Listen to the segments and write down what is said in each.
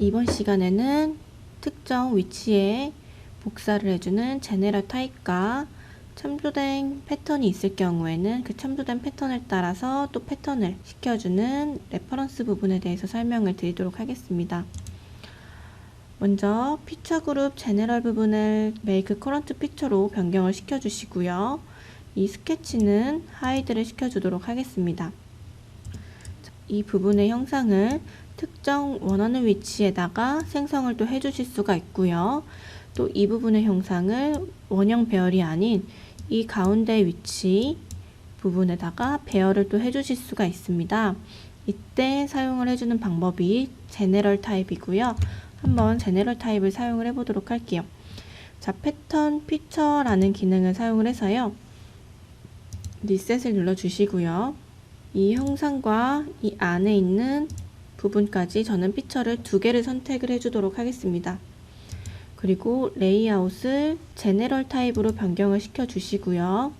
이번 시간에는 특정 위치에 복사를 해주는 제네럴 타입과 참조된 패턴이 있을 경우에는 그 참조된 패턴을 따라서 또 패턴을 시켜주는 레퍼런스 부분에 대해서 설명을 드리도록 하겠습니다. 먼저 피처 그룹 제네럴 부분을 메이크 커런트 피처로 변경을 시켜주시고요. 이 스케치는 하이드를 시켜주도록 하겠습니다. 이 부분의 형상을 특정 원하는 위치에다가 생성을 또 해주실 수가 있고요. 또 이 부분의 형상을 원형 배열이 아닌 이 가운데 위치 부분에다가 배열을 또 해주실 수가 있습니다. 이때 사용을 해주는 방법이 제네럴 타입이고요. 한번 제네럴 타입을 사용을 해보도록 할게요. 자, 패턴 피처라는 기능을 사용을 해서요. 리셋을 눌러주시고요. 이 형상과 이 안에 있는 부분까지 저는 피처를 두 개를 선택을 해주도록 하겠습니다. 그리고 레이아웃을 제네럴 타입으로 변경을 시켜 주시고요.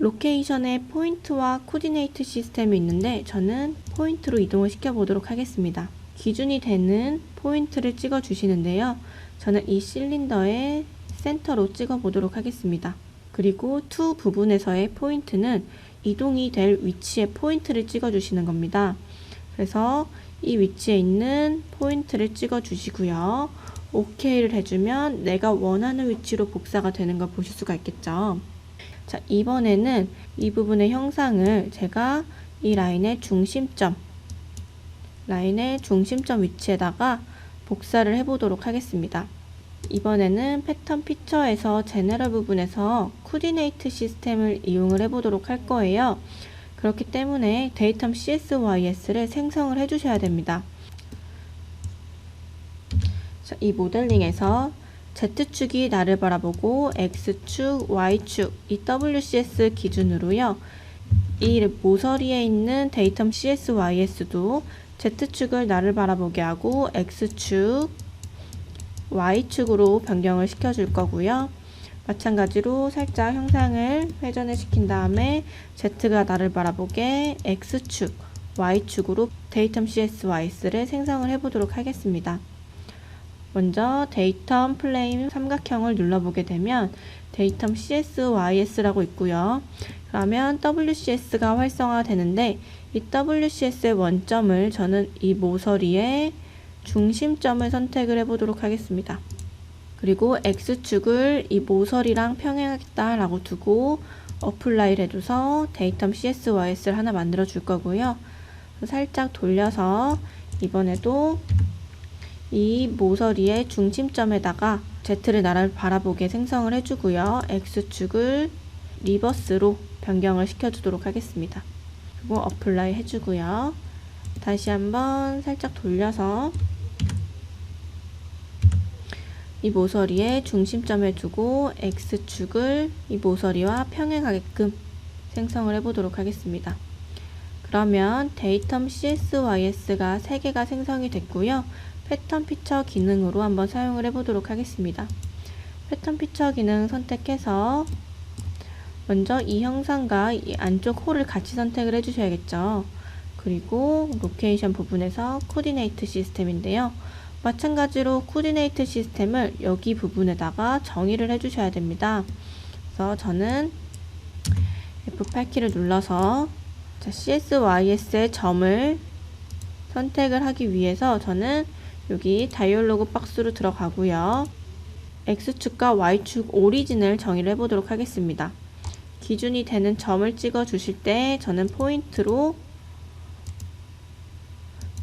로케이션에 포인트와 코디네이트 시스템이 있는데 저는 포인트로 이동을 시켜 보도록 하겠습니다. 기준이 되는 포인트를 찍어 주시는데요. 저는 이 실린더의 센터로 찍어 보도록 하겠습니다. 그리고 투 부분에서의 포인트는 이동이 될 위치에 포인트를 찍어 주시는 겁니다. 그래서 이 위치에 있는 포인트를 찍어 주시고요. OK를 해주면 내가 원하는 위치로 복사가 되는 걸 보실 수가 있겠죠. 자, 이번에는 이 부분의 형상을 제가 이 라인의 중심점, 라인의 중심점 위치에다가 복사를 해보도록 하겠습니다. 이번에는 패턴 피처에서 제네럴 부분에서 코디네이트 시스템을 이용을 해보도록 할 거예요. 그렇기 때문에 데이텀 CSYS를 생성을 해주셔야 됩니다. 자, 이 모델링에서 Z축이 나를 바라보고 X축, Y축, 이 WCS 기준으로요. 이 모서리에 있는 데이텀 CSYS도 Z축을 나를 바라보게 하고 X축, Y축으로 변경을 시켜줄 거고요. 마찬가지로 살짝 형상을 회전을 시킨 다음에 Z가 나를 바라보게 X축, Y축으로 데이텀 CSYS를 생성을 해보도록 하겠습니다. 먼저 데이텀 플레임 삼각형을 눌러보게 되면 데이텀 CSYS라고 있고요. 그러면 WCS가 활성화되는데 이 WCS의 원점을 저는 이 모서리의 중심점을 선택을 해보도록 하겠습니다. 그리고 X축을 이 모서리랑 평행하겠다 라고 두고 어플라이를 해줘서 데이텀 CSYS를 하나 만들어 줄 거고요. 살짝 돌려서 이번에도 이 모서리의 중심점에다가 Z를 나를 바라보게 생성을 해주고요. X축을 리버스로 변경을 시켜주도록 하겠습니다. 그리고 어플라이 해주고요. 다시 한번 살짝 돌려서 이 모서리에 중심점을 두고 X축을 이 모서리와 평행하게끔 생성을 해보도록 하겠습니다. 그러면 데이텀 CSYS가 3개가 생성이 됐고요. 패턴 피처 기능으로 한번 사용을 해보도록 하겠습니다. 패턴 피처 기능 선택해서 먼저 이 형상과 이 안쪽 홀을 같이 선택을 해주셔야겠죠. 그리고 로케이션 부분에서 코디네이트 시스템인데요. 마찬가지로 코디네이트 시스템을 여기 부분에다가 정의를 해주셔야 됩니다. 그래서 저는 F8키를 눌러서 CSYS의 점을 선택을 하기 위해서 저는 여기 다이얼로그 박스로 들어가고요. X축과 Y축 오리진을 정의를 해보도록 하겠습니다. 기준이 되는 점을 찍어 주실 때 저는 포인트로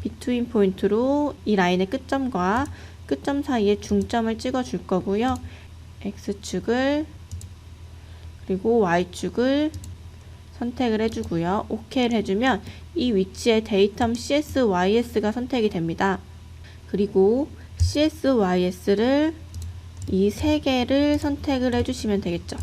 비트윈 포인트로 이 라인의 끝점과 끝점 사이에 중점을 찍어 줄 거고요. X축을 그리고 Y축을 선택을 해주고요. OK를 해주면 이 위치에 데이텀 CSYS가 선택이 됩니다. 그리고 CSYS를 이 세 개를 선택을 해주시면 되겠죠.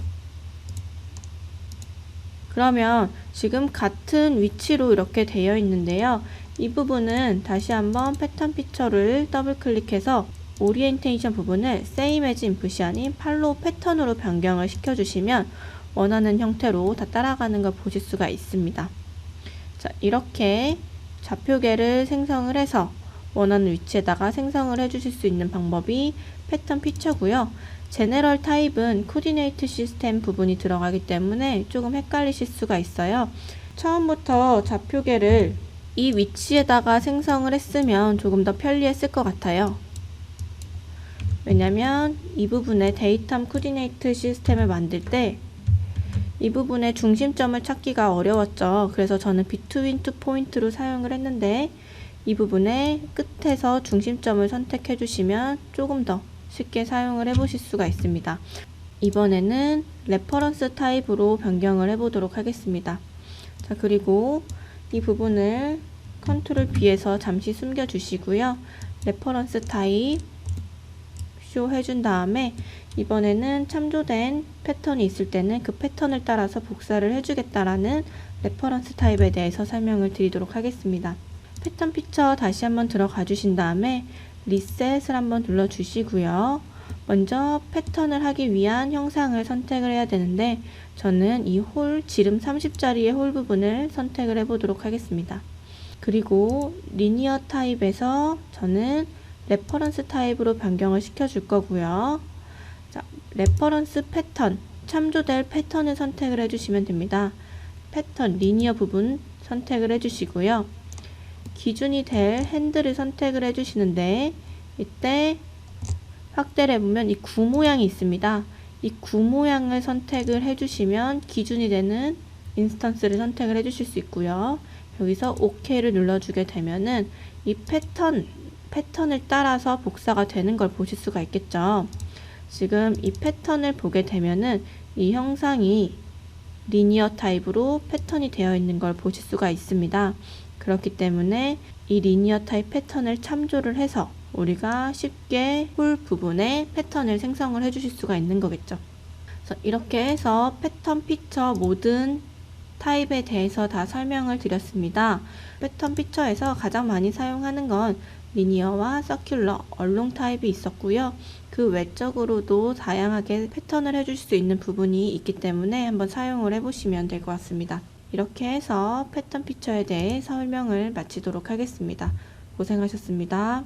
그러면 지금 같은 위치로 이렇게 되어 있는데요. 이 부분은 다시 한번 패턴 피처를 더블 클릭해서 오리엔테이션 부분을 same as input이 아닌 팔로우 패턴으로 변경을 시켜주시면 원하는 형태로 다 따라가는 걸 보실 수가 있습니다. 자, 이렇게 좌표계를 생성을 해서 원하는 위치에다가 생성을 해주실 수 있는 방법이 패턴 피처고요. 제네럴 타입은 코디네이트 시스템 부분이 들어가기 때문에 조금 헷갈리실 수가 있어요. 처음부터 좌표계를 이 위치에다가 생성을 했으면 조금 더 편리했을 것 같아요. 왜냐면 이 부분에 데이텀 코디네이트 시스템을 만들 때 이 부분의 중심점을 찾기가 어려웠죠. 그래서 저는 비트윈 투 포인트로 사용을 했는데 이 부분의 끝에서 중심점을 선택해 주시면 조금 더 쉽게 사용을 해 보실 수가 있습니다. 이번에는 레퍼런스 타입으로 변경을 해 보도록 하겠습니다. 자, 그리고 이 부분을 컨트롤 B에서 잠시 숨겨 주시고요. 레퍼런스 타입 쇼 해준 다음에 이번에는 참조된 패턴이 있을 때는 그 패턴을 따라서 복사를 해주겠다라는 레퍼런스 타입에 대해서 설명을 드리도록 하겠습니다. 패턴 피처 다시 한번 들어가 주신 다음에 리셋을 한번 눌러 주시고요. 먼저 패턴을 하기 위한 형상을 선택을 해야 되는데 저는 이 홀 지름 30짜리의 홀 부분을 선택을 해 보도록 하겠습니다. 그리고 리니어 타입에서 저는 레퍼런스 타입으로 변경을 시켜 줄 거고요. 자, 레퍼런스 패턴, 참조될 패턴을 선택을 해주시면 됩니다. 패턴, 리니어 부분 선택을 해주시고요. 기준이 될 핸들을 선택을 해주시는데 이때 확대를 해보면 이 구 모양이 있습니다. 이 구 모양을 선택을 해주시면 기준이 되는 인스턴스를 선택을 해주실 수 있고요. 여기서 OK를 눌러주게 되면은 이 패턴, 패턴을 따라서 복사가 되는 걸 보실 수가 있겠죠. 지금 이 패턴을 보게 되면은 이 형상이 리니어 타입으로 패턴이 되어 있는 걸 보실 수가 있습니다. 그렇기 때문에 이 리니어 타입 패턴을 참조를 해서 우리가 쉽게 홀 부분에 패턴을 생성을 해 주실 수가 있는 거겠죠. 그래서 이렇게 해서 패턴 피처 모든 타입에 대해서 다 설명을 드렸습니다. 패턴 피처에서 가장 많이 사용하는 건 리니어와 서큘러, 얼룩 타입이 있었고요. 그 외적으로도 다양하게 패턴을 해줄 수 있는 부분이 있기 때문에 한번 사용을 해보시면 될 것 같습니다. 이렇게 해서 패턴 피처에 대해 설명을 마치도록 하겠습니다. 고생하셨습니다.